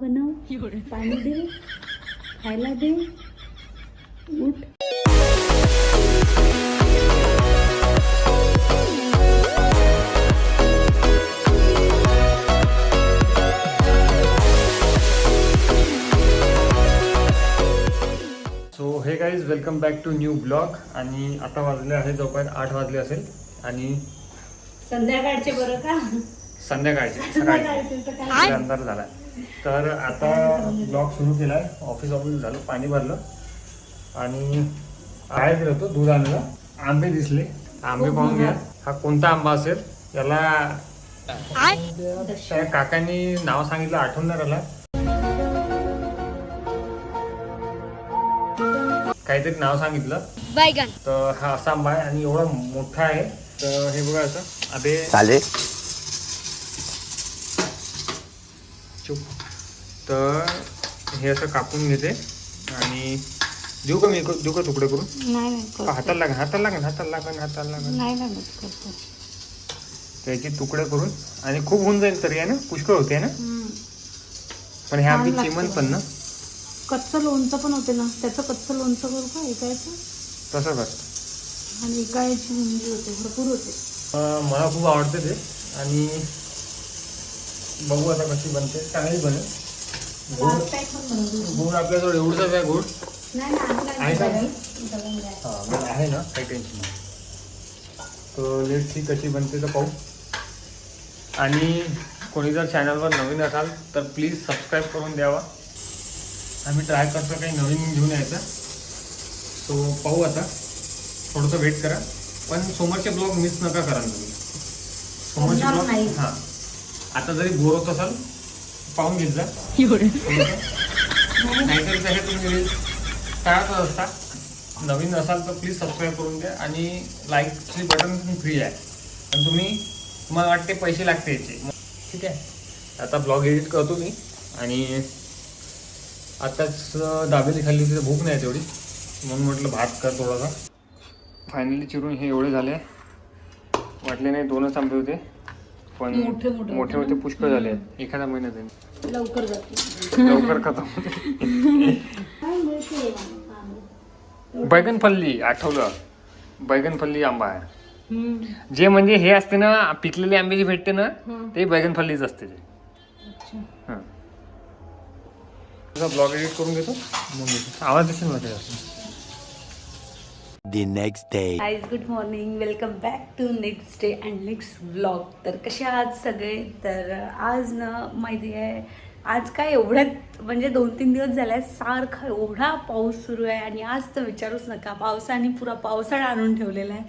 बनव पाणी दे खायला दे उठ. So hey guys welcome back to new blog आणि आता वाजले आहे जवळपास आठ वाजले असेल. आणि संध्याकाळचे बरं का? संध्याकाळचे सकाळचे. अंधार झाला तर आता ब्लॉग सुरू केलाय. ऑफिस ऑफिस झालं पाणी भरलं. आणि बाहेर गेलो होतो दूध आणायला. आंबे दिसले. आंबे पाहून घ्या. हा कोणता आंबा असेल? याला त्या काकांनी नाव सांगितलं आठवण नाही राहिला काहीतरी नाव सांगितलं. बैगन तर हा असा आंबा आहे आणि एवढा मोठा आहे. तर हे बघा असं. अबे. चालेल. चुप तर हे असं कापून घेते आणि देऊ का मी देऊ का तुकडे करून? नाही नाही हाताला लागेल हाताला लागेल हाताला लागेल हाताला लागेल. नाही लागत करतो. त्याचे तुकडे करून आणि खूप होऊन जाईल तरी आहे ना? पुष्कळ होते ना? पण हे आम्ही छान. पण ना? कच्चं लोणचं पण होते ना? त्याचं कच्चं लोणचं करू का? एकायचं तसं कर. आणि एकायची मुंजी होते भरपूर होते. अं, मला खूप आवडते ते. आणि बघू आता कशी बनते. चांगली बनेल. गुळ गुळ आपल्याजवळ एवढंच आहे गुळ? आहे का? हा आहे ना? काही टेन्शन नाही. तर लेट सी कशी बनते तर पाहू. आणि कोणी जर चॅनलवर नवीन असाल तर प्लीज सबस्क्राईब करून द्यावा. आम्ही ट्राय करतो काही नवीन घेऊन यायचं. सो पाहू आता. थोडंसं वेट करा. पण समोरचे ब्लॉग मिस नका करा तुम्ही. समोरचे ब्लॉग. हां. आता जरी बोर होत असाल पाहून घेत जा. नाहीतर हे तुम्ही असता. नवीन असाल तर प्लीज सबस्क्राईब करून द्या आणि लाईकची बटन पण फ्री आहे. आणि तुम्ही तुम्हाला वाटते पैसे लागते याचे. ठीक आहे. आता ब्लॉग एडिट करतो मी. आणि आताच दाबेली खाल्ली तिथे भूक नाही तेवढी. म्हणून म्हटलं भात कर थोडासा. फायनली चिरून हे एवढे झाले. वाटले नाही दोनच आंबे होते. पण मोठे मोठे मोठे होते पुष्कळ झाले एखाद्या महिन्यात. लवकर जाते लवकर खतम होते बैगनफल्ली आठवलं. बैगनफल्ली आंबा आहे. जे म्हणजे हे असते ना पिकलेले आंबे जे भेटते ना ते बैगनफल्लीच असते ते. हां. तुझा ब्लॉग एडिट करून घेतो? मग आवाज ना त्याचा The next day guys good morning welcome back to next day and next vlog तर कसे आज सगळे? तर आज ना माहिती आहे आज काय एवढ्यात म्हणजे दोन तीन दिवस झाले सारखा एवढा पाऊस सुरू आहे आणि आज तर विचारूच नका पावसाने पुरा पावसाळा आणून ठेवलेला आहे.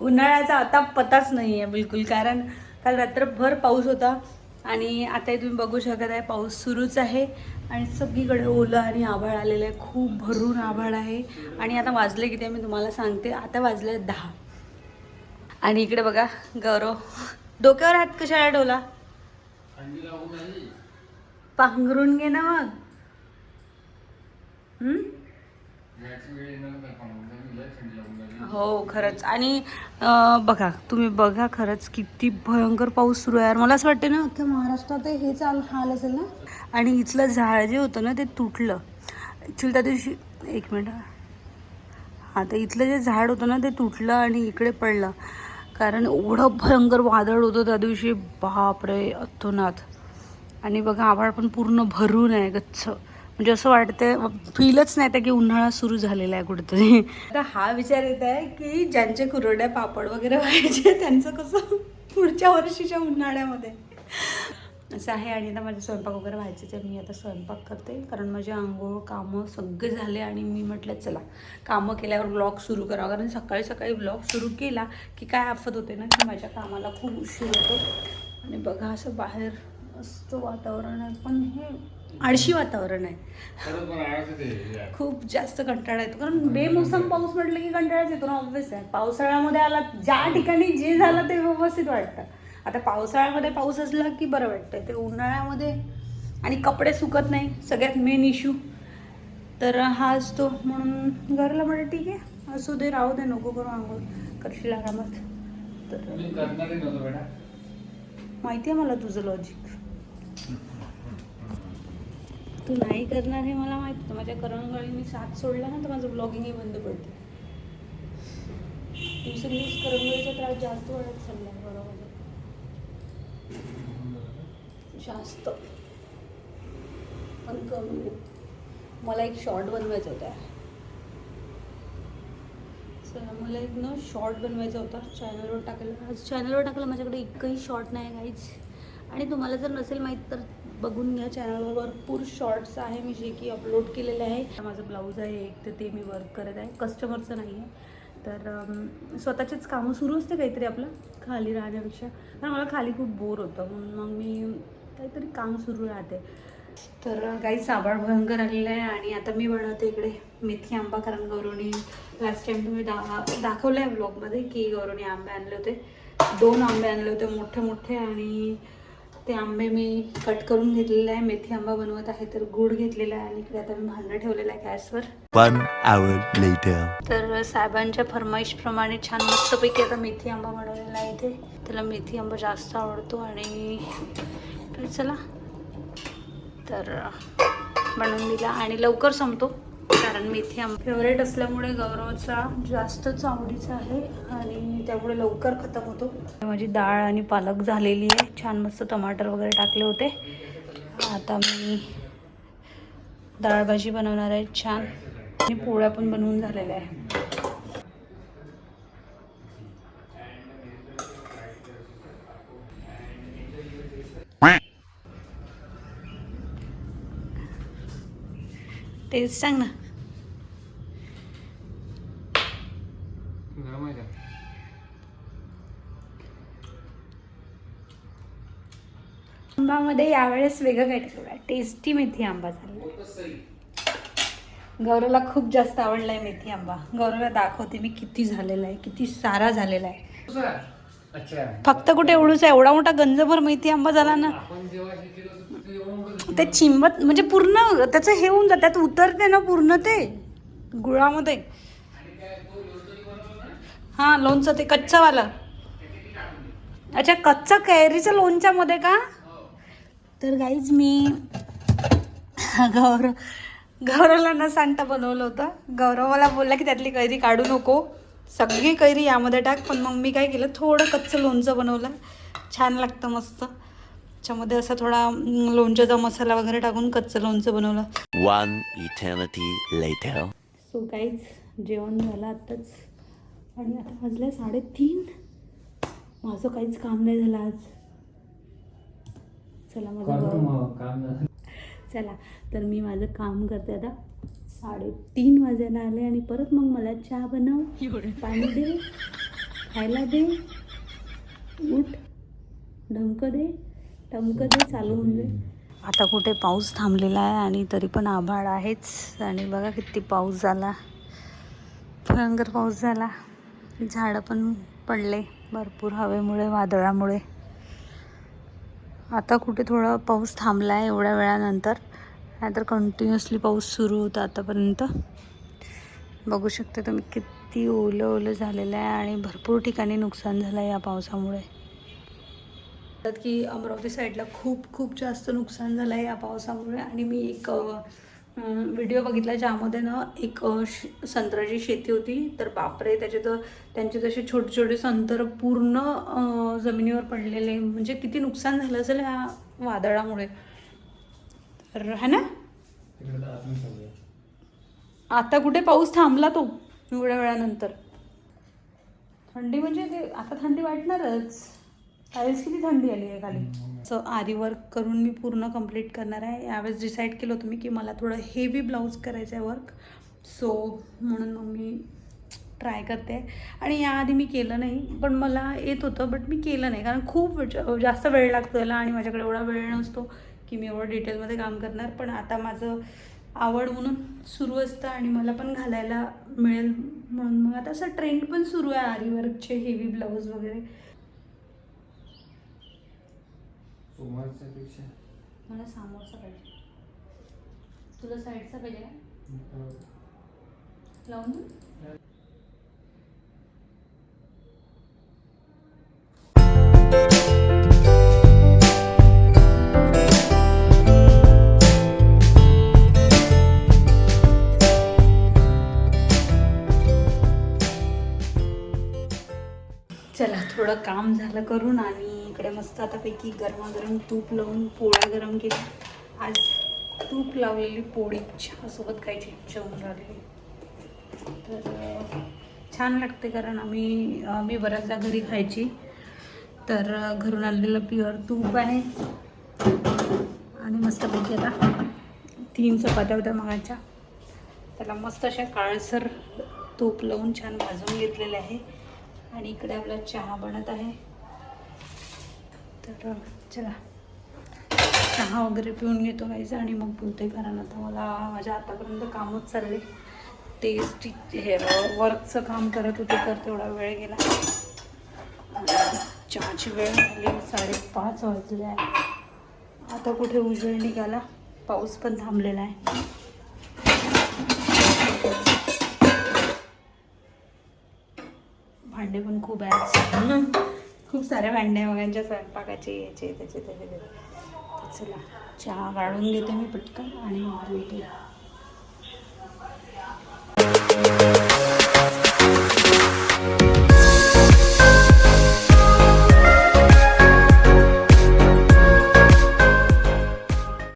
उन्हाळ्याचा आता पताच नाही आहे बिलकुल कारण काल रात्रभर पाऊस होता. आणि आताही तुम्ही बघू शकत आहे पाऊस सुरूच आहे. आणि सगळीकडे ओलं आणि आभाळ आलेलं आहे. खूप भरून आभाळ आहे. आणि आता वाजले किती मी तुम्हाला सांगते. आता वाजले दहा. आणि इकडे बघा गौरव. डोक्यावर हात कशाला ठेवला? पांघरून घे ना मग. हो खरंच. आणि बघा तुम्ही बघा खरंच किती भयंकर पाऊस सुरू आहे. यार मला असं वाटतं ना अख्ख्या महाराष्ट्रात हे चाल हाल असेल ना? आणि इथलं झाड जे होतं ना ते तुटलं. ॲक्च्युली त्या दिवशी एक मिनिट हां. तर इथलं जे झाड होतं ना ते तुटलं आणि इकडे पडलं. कारण एवढं भयंकर वादळ होतं त्या दिवशी. बापरे अतोनात. आणि बघा आभाळ पण पूर्ण भरून आहे गच्छ म्हणजे असं वाटतंय फीलच नाही तर की उन्हाळा सुरू झालेला आहे कुठेतरी. आता हा विचार येत आहे की ज्यांचे कुरड्या पापड वगैरे व्हायचे त्यांचं कसं पुढच्या वर्षीच्या उन्हाळ्यामध्ये? असं आहे. आणि आता माझे स्वयंपाक वगैरे व्हायचे तर मी आता स्वयंपाक करते. कारण माझे आंघोळ कामं सगळे झाले आणि मी म्हटलं चला कामं केल्यावर ब्लॉग सुरू करावं. कारण सकाळी सकाळी ब्लॉग सुरू केला की काय आफत होते ना की माझ्या कामाला खूप उशीर होतो. आणि बघा असं बाहेर असतं वातावरण पण हे आळशी वातावरण आहे. खूप जास्त कंटाळा येतो. कारण बेमोसम पाऊस म्हटलं की कंटाळाच येतो ना ऑब्विस आहे. पावसाळ्यामध्ये आला ज्या ठिकाणी जे झालं ते व्यवस्थित वाटतं. आता पावसाळ्यामध्ये पाऊस असला की बरं वाटतं ते उन्हाळ्यामध्ये आणि कपडे सुकत नाही सगळ्यात मेन इश्यू तर हा असतो. म्हणून घरला म्हटलं ठीक आहे असू दे राहू दे नको करू आंघोळ करशील आरामात. तर माहिती आहे मला तुझं लॉजिक तू नाही करणार हे मला माहिती. होतं माझ्या करंगळीने साथ सोडला ना तर माझं ब्लॉगिंगही बंद पडते. दिवसेंदिवस करंगळीचा त्रास जास्त वाढत चालला आहे बरोबर. जास्त. पण कमी. मला एक शॉर्ट बनवायचा होता. मला एक ना शॉर्ट बनवायचा होता. चॅनलवर टाकायला. आज चॅनलवर टाकलं माझ्याकडे एकही शॉर्ट नाही काहीच आणि तुम्हाला जर नसेल माहीत तर बघून घ्या चॅनलवर. भरपूर शॉर्ट्स आहे मी जे की अपलोड केलेले आहे. माझं ब्लाऊज आहे एक तर ते मी वर्क करत आहे. कस्टमरचं नाही आहे तर स्वतःचेच कामं सुरू असते काहीतरी आपलं खाली राहण्यापेक्षा. कारण मला खाली खूप बोर होतं. म्हणून मग मी काहीतरी काम सुरू राहते. तर काही साबाळ भयंकर आलेलं आहे आणि आता मी बनवते इकडे मेथी आंबा. कारण गौरवणी लास्ट टाईम तुम्ही दा दाखवलं आहे ब्लॉगमध्ये की गौरवणी आंबे आणले होते. दोन आंबे आणले होते मोठे मोठे आणि ते आंबे मी कट करून घेतलेले आहे. मेथी आंबा बनवत आहे तर गुड घेतलेला आहे आणि इकडे आता मी भांडं ठेवलेलं आहे गॅसवर. One hour later. तर साहेबांच्या फरमाईशप्रमाणे छान मस्तपैकी आता मेथी आंबा बनवलेला आहे इथे. त्याला मेथी आंबा जास्त आवडतो आणि चला. तर बनवून दिला आणि लवकर संपतो. कारण मेथी आंबा फेवरेट असल्यामुळे गौरवचा जास्तच आवडीचा आहे आणि त्यामुळे लवकर खतम होतो. माझी डाळ आणि पालक झालेली आहे. छान मस्त टमाटर वगैरे टाकले होते. आता मी डाळ भाजी बनवणार आहे. छान. आणि पोळ्या पण बनवून झालेल्या आहे. टेस्ट सांग ना. आंबामध्ये यावेळेस वेगळं काय ठेवलं टेस्टी मेथी आंबा झाला. गौरवला खूप जास्त आवडलाय मेथी आंबा. गौरवला दाखवते मी किती झालेला आहे किती सारा झालेला आहे. अच्छा. फक्त कुठे एवढूच आहे एवढा मोठा गंजभर मेथी आंबा झाला ना. ते चिंबत म्हणजे पूर्ण त्याचं हे होऊन जात त्यात उतरते ना पूर्ण ते गुळामध्ये. हा लोणचं ते कच्चावाला. अच्छा कच्चा कैरीचं लोणच्यामध्ये का? तर गाईज मी गौरव गौरवला न सांगता बनवलं होतं. गौरव मला बोलला की त्यातली कैरी काढू नको. सगळी कैरी यामध्ये टाक. पण मग मी काय केलं? थोडं कच्चं लोणचं बनवलं. छान लागतं मस्त. त्याच्यामध्ये असा थोडा लोणच्याचा मसाला वगैरे टाकून कच्चं लोणचं बनवलं. One eternity later. सो काहीच जेवण झालं आत्ताच. आणि आता वाजले साडेतीन. माझं काहीच काम नाही झालं आज. चला माझं. चला तर मी माझं काम करते आता. साडेतीन वाजायला आले आणि परत मग मला चहा बनव पाणी दे खायला दे उठ ढमक दे टमकं दे चालू होऊन जाईल. आता कुठे पाऊस थांबलेला आहे आणि तरी पण आभाळ आहेच. आणि बघा किती पाऊस झाला. भयंकर पाऊस झाला. झाडं पण पडले भरपूर हवेमुळे वादळामुळे. आता कुठे थोडा पाऊस थांबला आहे एवढ्या वेळानंतर. नाहीतर कंटिन्युअसली पाऊस सुरू होता आतापर्यंत. बघू शकता तुम्ही किती ओलं ओलं झालेलं आहे आणि भरपूर ठिकाणी नुकसान झालं आहे या पावसामुळे. म्हणतात की अमरावती साईडला खूप खूप जास्त नुकसान झालं आहे या पावसामुळे. आणि मी एक व्हिडिओ बघितला ज्यामध्ये ना एक श- संत्र्याची शेती होती. तर बापरे त्याचे तर त्यांचे तसे छोटे छोटे संत्र पूर्ण जमिनीवर पडलेले. म्हणजे किती नुकसान झालं असेल ह्या वादळामुळे. तर है ना? आता कुठे पाऊस थांबला तो? एवढ्या वेळानंतर. थंडी म्हणजे ते आता थंडी वाटणारच. त्यावेळेस किती थंडी आली आहे खाली? सो आरी वर्क करून मी पूर्ण कंप्लीट करणार आहे. यावेळेस डिसाईड केलं होतं मी की मला थोडं हेवी ब्लाऊज करायचं आहे वर्क सो म्हणून मग मी ट्राय करते. आणि याआधी मी केलं नाही पण मला येत होतं बट मी केलं नाही. कारण खूप ज- जास्त वेळ लागतो याला आणि माझ्याकडे एवढा वेळ नसतो की मी एवढं डिटेलमध्ये काम करणार. पण आता माझं आवड म्हणून सुरू असतं आणि मला पण घालायला मिळेल म्हणून मग आता असं ट्रेंड पण सुरू आहे आरी वर्कचे हेवी ब्लाऊज वगैरे. पेक्षा. मला समोरचा पाहिजे. तुला साईडचा पाहिजे का? लावून चला थोडं काम झालं करून आणि इकडे मस्त आता पैकी गरमागरम तूप लावून पोळ्या गरम केल्या. आज तूप लावलेली पोळी चहासोबत खायची इच्छा होऊन राहिली. तर छान लागते कारण आम्ही मी बऱ्याचदा घरी खायची. तर घरून आणलेलं प्युअर तूप आहे. आणि मस्तपैकी आता तीन चपात्या होत्या मगाच्या त्याला मस्त अशा काळसर तूप लावून छान भाजून घेतलेले आहे. आणि इकडे आपला चहा बनत आहे. तर चला. चहा वगैरे पिऊन घेतो काहीच आणि मग बोलते कारण आता मला माझ्या आतापर्यंत कामच चालले. ते स्टिच हे वर्कचं काम करत होते तर तेवढा वेळ गेला. चहाची वेळ झाली साडेपाच वाजले आहे. आता कुठे उजेड निघाला? पाऊस पण थांबलेला आहे. भांडे पण खूप आहेत. खूप साऱ्या भांड्या आहे मगांच्या स्वयंपाकाचे याचे त्याचे त्याचे त्याचे. चला चहा काढून घेते मी पटकन आणि मग